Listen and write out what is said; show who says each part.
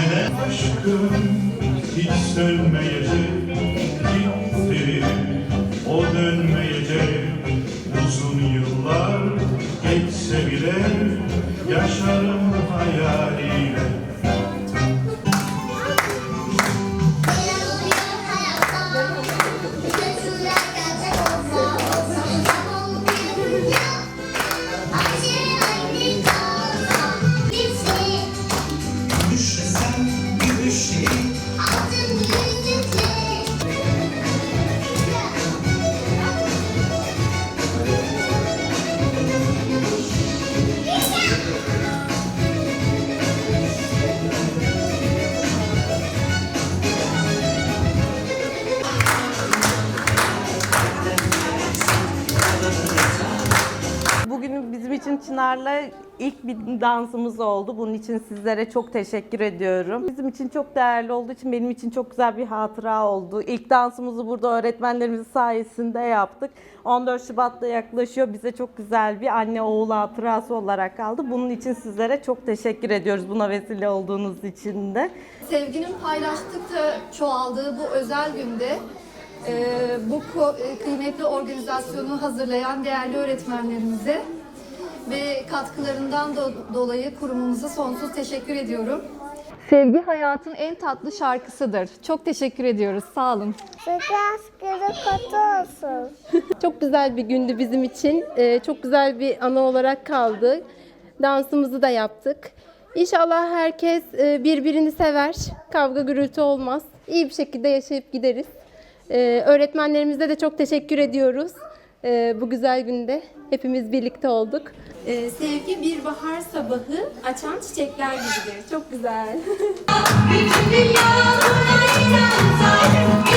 Speaker 1: Neden aşkım hiç sönmeyecek? Gitti o dönmeyecek. Uzun yıllar geçse bile Yaşarım
Speaker 2: Bizim için Çınar'la ilk bir dansımız oldu. Bunun için sizlere çok teşekkür ediyorum. Bizim için çok değerli olduğu için benim için çok güzel bir hatıra oldu. İlk dansımızı burada öğretmenlerimiz sayesinde yaptık. 14 Şubat'ta yaklaşıyor. Bize çok güzel bir anne oğul hatırası olarak kaldı. Bunun için sizlere çok teşekkür ediyoruz buna vesile olduğunuz için de.
Speaker 3: Sevginin paylaştıkça çoğaldığı bu özel günde e, bu kıymetli organizasyonu hazırlayan değerli öğretmenlerimize ve katkılarından do- dolayı kurumumuza sonsuz teşekkür ediyorum. Sevgi hayatın en tatlı şarkısıdır. Çok teşekkür ediyoruz. Sağ olun.
Speaker 4: Sıkı askeri kötü olsun.
Speaker 5: Çok güzel bir gündü bizim için. Ee, çok güzel bir ana olarak kaldı. Dansımızı da yaptık. İnşallah herkes e, birbirini sever. Kavga gürültü olmaz. İyi bir şekilde yaşayıp gideriz. Ee, öğretmenlerimize de çok teşekkür ediyoruz. Ee, bu güzel günde hepimiz birlikte olduk.
Speaker 6: Ee, sevgi bir bahar sabahı açan çiçekler gibidir. Çok güzel.